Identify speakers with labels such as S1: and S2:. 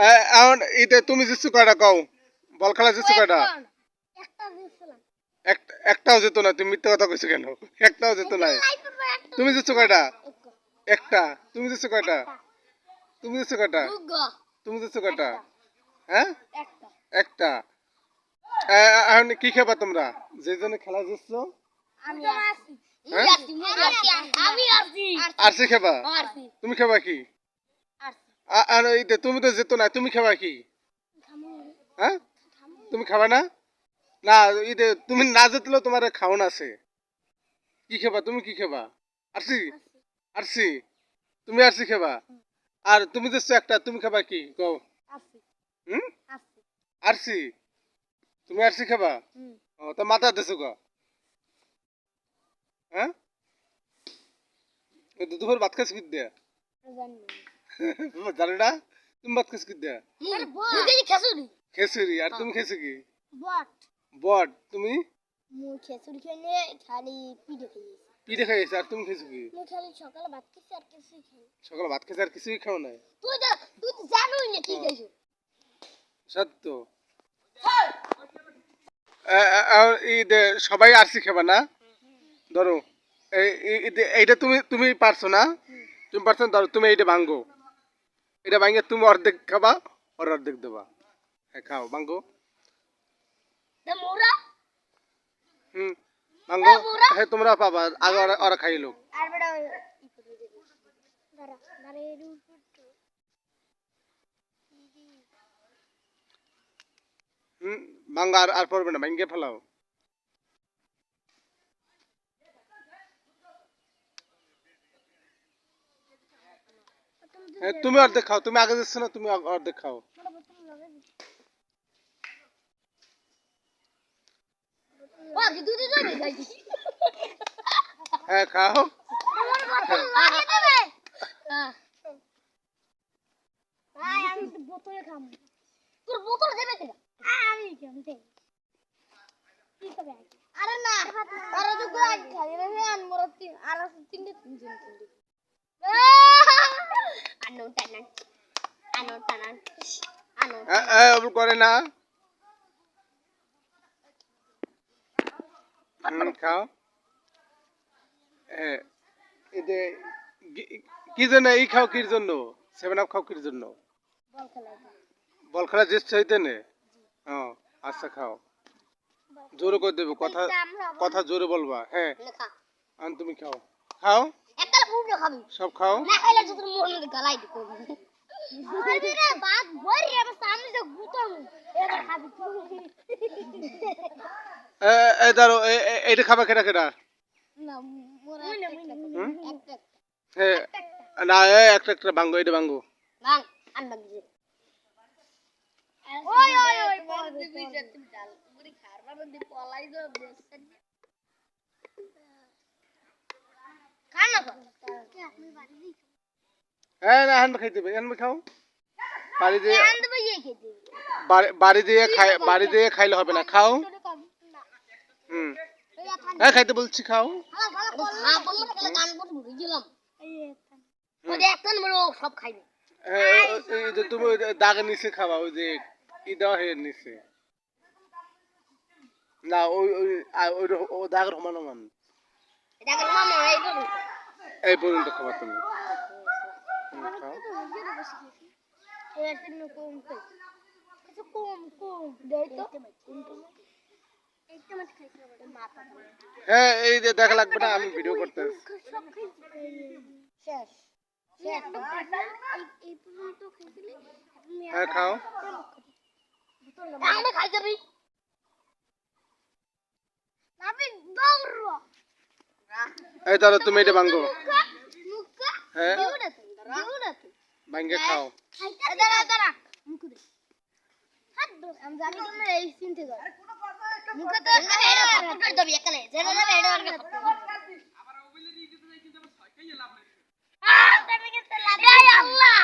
S1: এ- এখন ইতে তুমি জিতছো কয়টা কও বল খেলা জিতছো কয়টা এক- একটাও যেত না তুমি মিথ্যা কথা কইছো কেন? একটাও যেত না তুমি জিতছো কয়টা একটা। তুমি জিতছো কয়টা তুমি জিতছো কয়টা তুমি জিতছো কয়টা হ্যাঁ?
S2: একটা।
S1: একটা। এখন কি খেবা তোমরা? যে জন্য খেলা জিতছো?
S2: আমি আসি
S1: হ্যাঁ?
S2: আমি
S1: আরসি খেবা? তুমি খেবা কি? আর ইতে তুমি তো যেত না, তুমি খেবা কি? হ্যাঁ? তুমি খাবা না? না ইতে তুমি না যেতলেও তোমার খাওন আছে। কি খেবা? তুমি কি খেবা? আরসি? আরসি? তুমি আরসি খেবা? আর তুমি যে একটা, তুমি খাবা কি? কও। হুম? তুমি আরসি খাবা? ও, তা মাথা দেছো গো। হ্যাঁ? এই দুপুর ভাত খাইছি কি দিয়া তুমি ভাত খাইছি কি দিয়া
S2: আরে খেসুরি
S1: আর তুমি খেয়েছো কি?
S2: বট।
S1: বট। তুমি?
S2: খেসুরি খেয়ে খালি পিঠে খেয়েছি
S1: পিঠে খাইয়েছো আর তুমি খেয়েছো কি?
S2: মু খালি সকালে ভাত আর কিছুই খাই
S1: সকালে ভাত খেয়েছো আর কিছুই খাও নাই?
S2: তুই তো তুই তো জানোই না কি খাইছো।
S1: সত্য। সবাই আরসি খাবা না? ধরো এইটা তুমি তুমি পারছ না? তুমি পারছ না, ধরো তুমি এইটা ভাঙ্গো এটা ভাঙ্গে তুমি অর্ধেক খাবা ওর অর্ধেক দেবা। হ্যাঁ খাও ভাঙ্গো হুম ভাঙ্গো হ্যাঁ তোমরা পাবা আগে ওরা ওরা খাইলো
S2: আর বেটা ই করে দেবে দাঁড়া দাঁড়া এর উপর তো
S1: হুম ভাঙ্গা আর আর পড়বে না ভাঙ্গে ফেলাও। তুমি অর্ধেক খাও, তুমি আগে দিচ্ছ না, তুমি অ- অর্ধেক খাও।
S2: ছোট বোতল লাগাই দিচ্ছি ও কি দুধ দুধ খাইছি
S1: হ্যাঁ খাও
S2: খাবে আরে না আরে গাই খাই আর তিনটে
S1: করে না খাও এই কি জন্য এই খাও কির জন্য সেভেন আপ খাও কির জন্য
S2: বল খেলা
S1: বল খেলা জিতছে হইতে নে আচ্ছা খাও জোরে করে দেবো কথা কথা জোরে বলবা হ্যাঁ আন তুমি খাও খাও
S2: পুরো খাবি।
S1: সব খাও।
S2: না খাইলে তো তোর মনে গালাই দিব আরে রে ভরি আমার সামনে যে গুতম এটা খাবি।
S1: এ এ দাঁড়ো এ- এ- এইটা খাবা কেটা কেটা
S2: না মোরা? একটা
S1: হ্যাঁ না এ একটা একটা ভাঙ্গো এটা ভাঙ্গো
S2: আনবা দিছে ওই ওই ওই বল দিবি যে তুমি ডাল পুরি খারবা বন্ধি পলাই দো বেসন খানা তো আপনি বাড়ি দিই
S1: হ্যাঁ না হান খাইতে হবে হান খাও। বাড়ি দিয়ে
S2: দেব
S1: বাড়ি- দিয়ে খাই বাড়ি দিয়ে খাইলে হবে না খাও। হুম। হ্যাঁ খাইতে বলছি খাও।
S2: হ্যাঁ সব
S1: যে তুমি যে নিচে খাবা ওই যে ই দেওয়া হয়ে নিচে। না ওই ওই দাগের সমান
S2: এই
S1: পর্যন্ত খাবা তুমি। হ্যাঁ এই যে দেখা লাগবে না আমি ভিডিও করতে হ্যাঁ খাও।
S2: খাই যাবি।
S1: এই ধরো তুমি এটা ভাঙ্গো হ্যাঁ। ভাঙ্গে খাও।
S2: দাঁড়া দাঁড়া। মুখ দে। হাত দে আমি জানি তুমি এই চিনতে যাও মুখ তো এটা ফটো দবি একলে। জেনে যাবে এটা আর আ তুমি কিন্তু লাভ আল্লাহ!